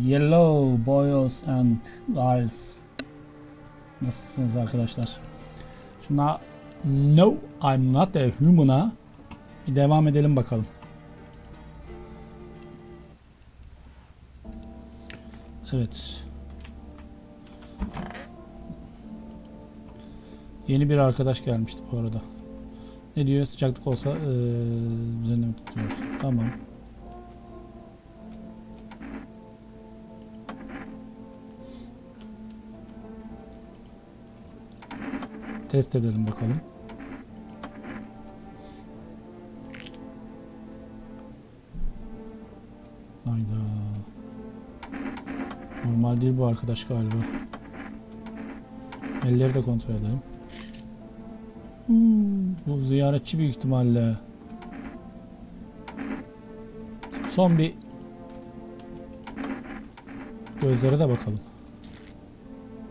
Yellow boys and girls. Nasılsınız arkadaşlar? Şuna No, I'm not a human'a bir devam edelim bakalım. Evet. Yeni bir arkadaş gelmişti bu arada. Ne diyor? Sıcaklık olsa eee üzerine mi tutuyorsun? Tamam. Test edelim bakalım. Hayda. Normal değil bu arkadaş galiba. Elleri de kontrol edelim. Hmm, Bu ziyaretçi büyük ihtimalle. Son bir gözlere de bakalım.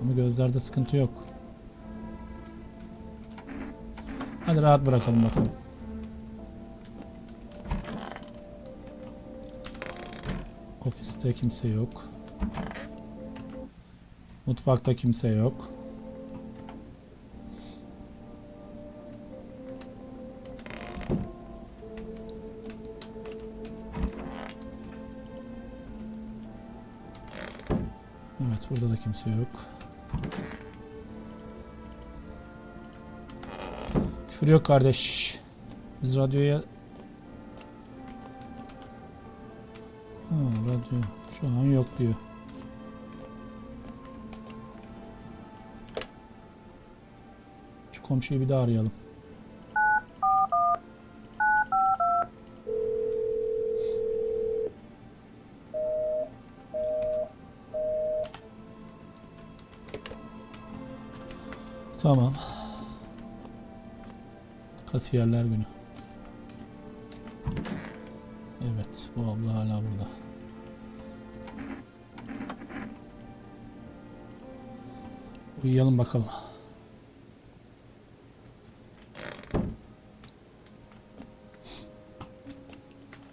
Ama gözlerde sıkıntı yok. Hadi rahat bırakalım bakalım. Ofiste kimse yok. Mutfakta kimse yok. Evet burada da kimse yok. Küfür yok kardeş. Biz radyoya... Ha, radyo şu an yok diyor. Şu komşuyu bir daha arayalım. Tamam. Kasiyerler günü. Evet, bu abla hala burada. Uyuyalım bakalım.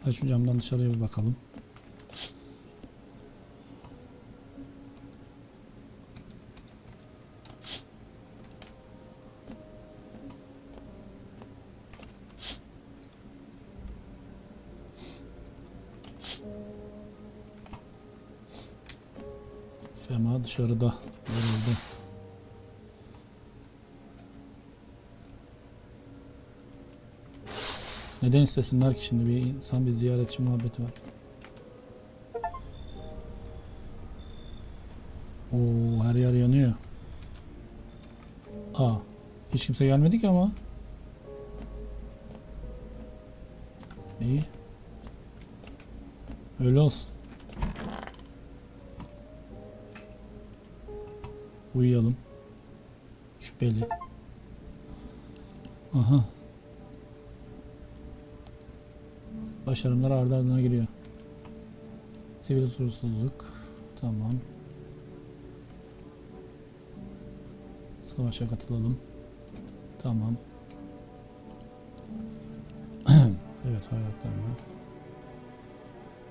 Hadi şu camdan dışarıya bir bakalım. Fema dışarıda görüldü. Neden istesinler ki şimdi bir insan bir ziyaretçi muhabbeti var. Oo her yer yanıyor. Aa hiç kimse gelmedi ki ama. İyi. Öyle olsun. Uyuyalım. Şüpheli. Aha. Başarımlar ardı ardına giriyor. Sivil huzursuzluk. Tamam. Savaşa katılalım. Tamam. evet hayatlarına.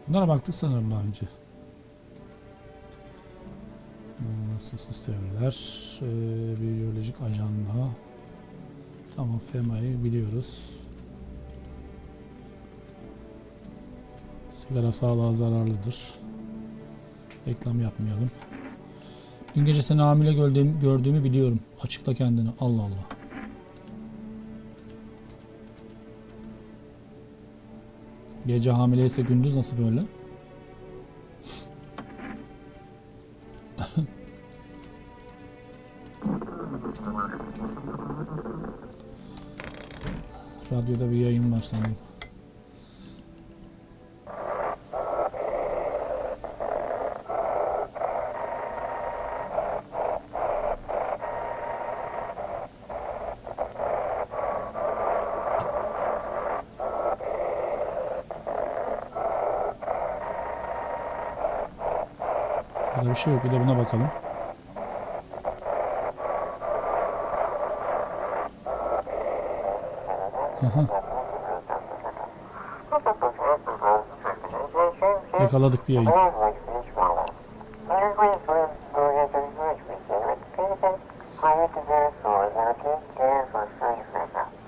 Bunlara baktık sanırım daha önce. Nasılsız teoriler, ee, biyolojik ajanda. Tamam, FEMA'yı biliyoruz. Sigara sağlığa zararlıdır. Reklam yapmayalım. Dün gece seni hamile gördüğüm, gördüğümü biliyorum. Açıkla kendini. Allah Allah. Gece hamileyse gündüz nasıl böyle? Sanırım. Burada bir şey yok. Bir de buna bakalım. Aha. Yakaladık bir yayın.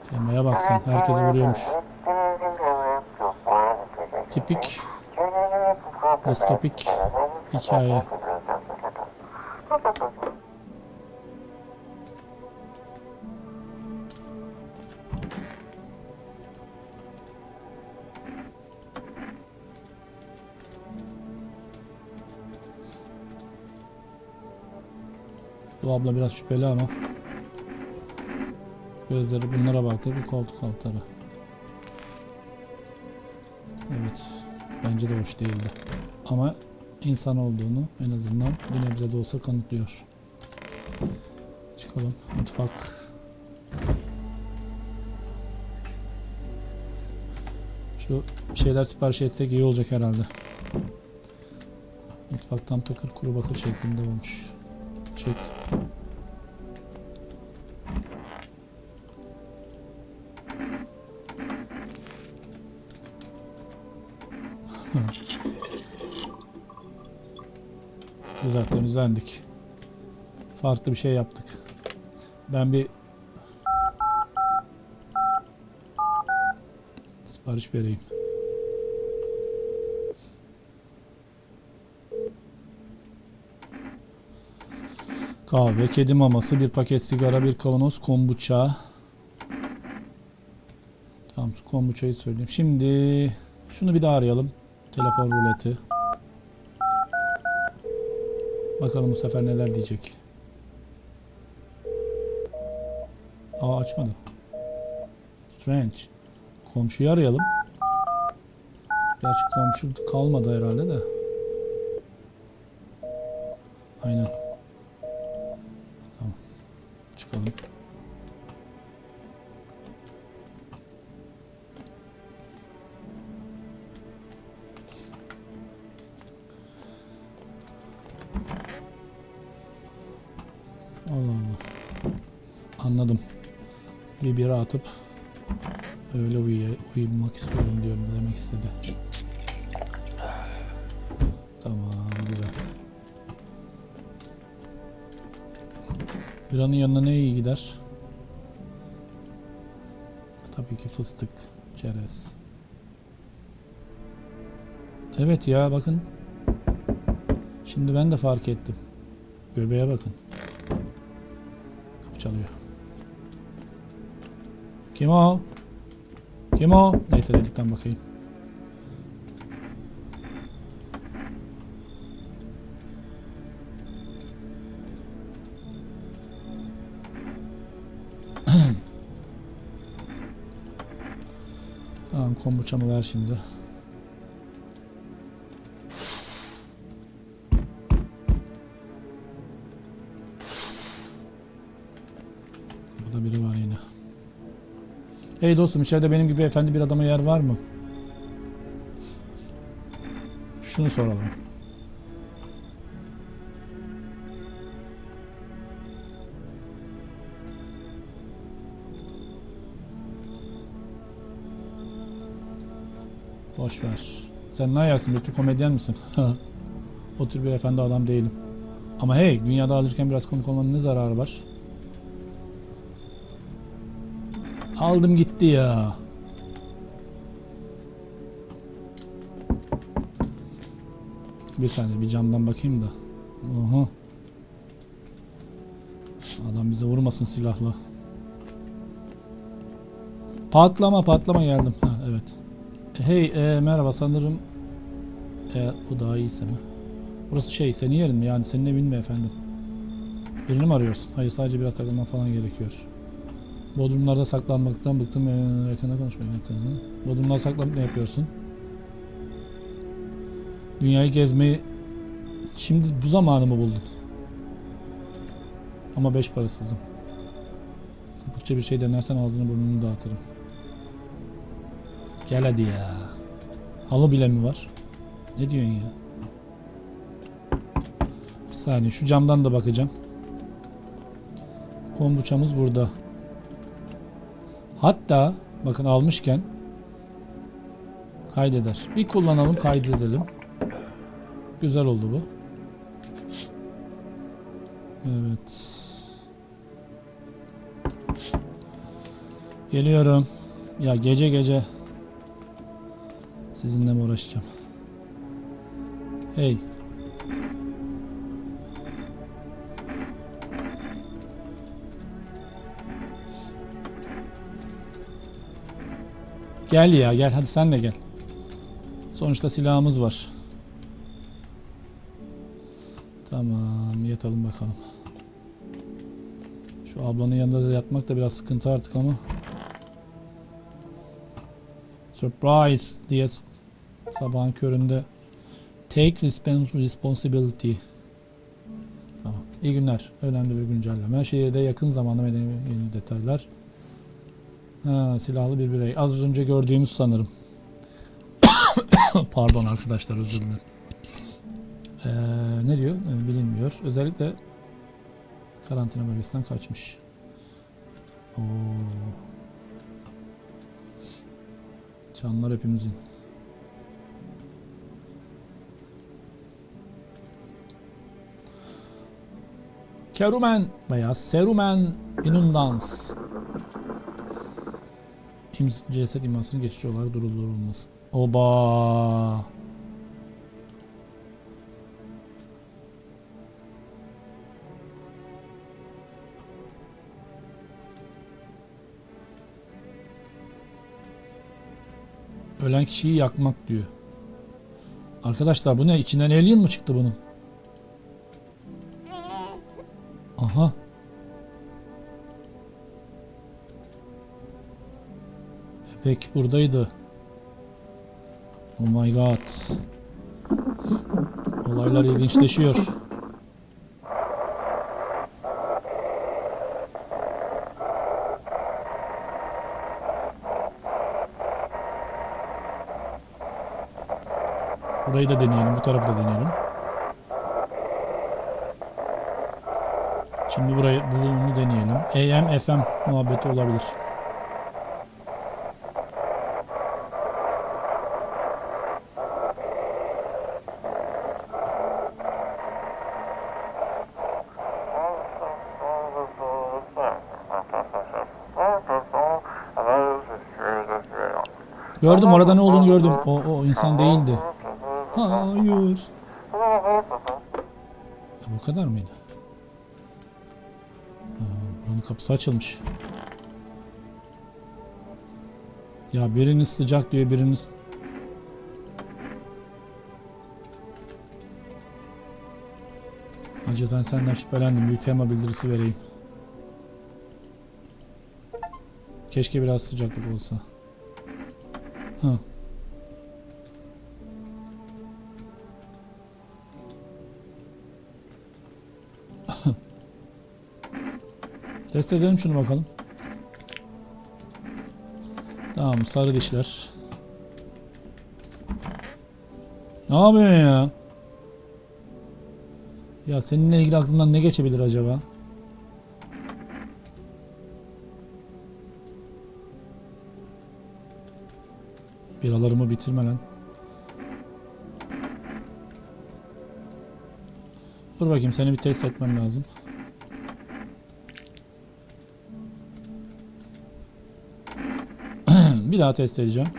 Temaya bak sen. Herkesi vuruyormuş. Tipik distopik hikaye. Bu abla biraz şüpheli ama gözleri bunlara baktı bir koltuk altları. Evet. Bence de hoş değildi. Ama insan olduğunu en azından bir nebze de olsa kanıtlıyor. Çıkalım. Mutfak. Şu şeyler sipariş etsek iyi olacak herhalde. Mutfak tam takır kuru bakır şeklinde olmuş. Çek. Güzel temizlendik. Farklı bir şey yaptık. Ben bir sipariş vereyim. Kahve, kedi maması, bir paket sigara, bir kavanoz kombuça. Tamam kombuçayı söyleyeyim. Şimdi şunu bir daha arayalım. Telefon ruleti. Bakalım bu sefer neler diyecek. Aa açmadı. Strange. Komşuyu arayalım. Gerçi komşu kalmadı herhalde de. Aynen. Allah Allah. Anladım. Bir bira atıp öyle uyuya, uyumak istiyorum diyorum demek istedi. Tamam güzel. Biranın yanına ne iyi gider? Tabii ki fıstık, çerez. Evet ya bakın. Şimdi ben de fark ettim. Göbeğe bakın. Kapı çalıyor. Kim o? Kim o? Neyse delikten bakayım. tamam kombuçamı ver şimdi. Hey dostum içeride benim gibi efendi bir adama yer var mı? Şunu soralım. Boş ver. Sen ne ayaksın? Bir tür komedyen misin? o tür bir efendi adam değilim. Ama hey, dünyada alırken biraz komik olmanın ne zararı var? Aldım gitti ya. Bir saniye bir camdan bakayım da. Oha. Adam bize vurmasın silahla. Patlama patlama geldim. Ha evet. Hey e, merhaba sanırım eğer o daha iyiyse mi? Burası şey senin yerin mi? Yani senin evin mi efendim? Birini mi arıyorsun? Hayır sadece biraz takılman falan gerekiyor. Bodrumlarda saklanmaktan bıktım. Ee, yakında konuşmayın. Bodrumlarda saklanıp ne yapıyorsun? Dünyayı gezmeyi şimdi bu zamanı mı buldun? Ama beş parasızım. Sapıkça bir şey denersen ağzını burnunu dağıtırım. Gel hadi ya. Halı bile mi var? Ne diyorsun ya? Bir saniye şu camdan da bakacağım. Kombuçamız burada. Hatta bakın almışken kaydeder. Bir kullanalım kaydedelim. Güzel oldu bu. Evet. Geliyorum. Ya gece gece sizinle mi uğraşacağım? Hey. Gel ya gel hadi sen de gel. Sonuçta silahımız var. Tamam yatalım bakalım. Şu ablanın yanında da yatmak da biraz sıkıntı artık ama. Surprise diye sabahın köründe take respons- responsibility. Tamam. İyi günler. Önemli bir güncelleme. Şehirde yakın zamanda medeni yeni detaylar. Ha, silahlı bir birey. Az önce gördüğümüz sanırım. Pardon arkadaşlar özür dilerim. Ee, ne diyor? Ee, bilinmiyor. Özellikle karantina bölgesinden kaçmış. Oo. Canlar hepimizin. Kerumen veya Serumen Inundans. Ceset imasını geçici olarak durdurulması. Oba. Ölen kişiyi yakmak diyor. Arkadaşlar bu ne? İçinden alien mı çıktı bunun? Bebek buradaydı. Oh my god. Olaylar ilginçleşiyor. Burayı da deneyelim, bu tarafı da deneyelim. Şimdi burayı bunu deneyelim. AM FM muhabbeti olabilir. Gördüm orada ne olduğunu gördüm. O, o insan değildi. Hayır. Ya bu kadar mıydı? Ha, buranın kapısı açılmış. Ya biriniz sıcak diyor biriniz... Hacı ben senden şüphelendim. Bir FEMA bildirisi vereyim. Keşke biraz sıcaklık olsa. Hı. Test edelim şunu bakalım. Tamam sarı dişler. Ne yapıyorsun ya? Ya seninle ilgili aklından ne geçebilir acaba? Biralarımı bitirme lan. Dur bakayım seni bir test etmem lazım. bir daha test edeceğim.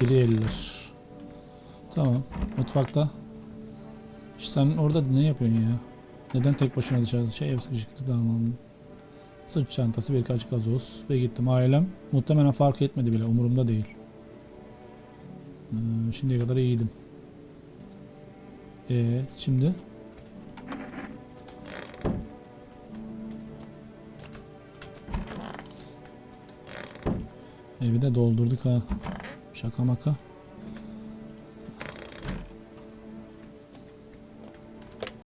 İri eller. Tamam. Mutfakta. Sen orada ne yapıyorsun ya? Neden tek başına dışarıda? Şey ev sıkışıklığı tamam. Sırt çantası birkaç gazoz ve gittim. Ailem muhtemelen fark etmedi bile. Umurumda değil. Ee, şimdiye kadar iyiydim. Ee, şimdi? Evi de doldurduk ha. Şaka maka.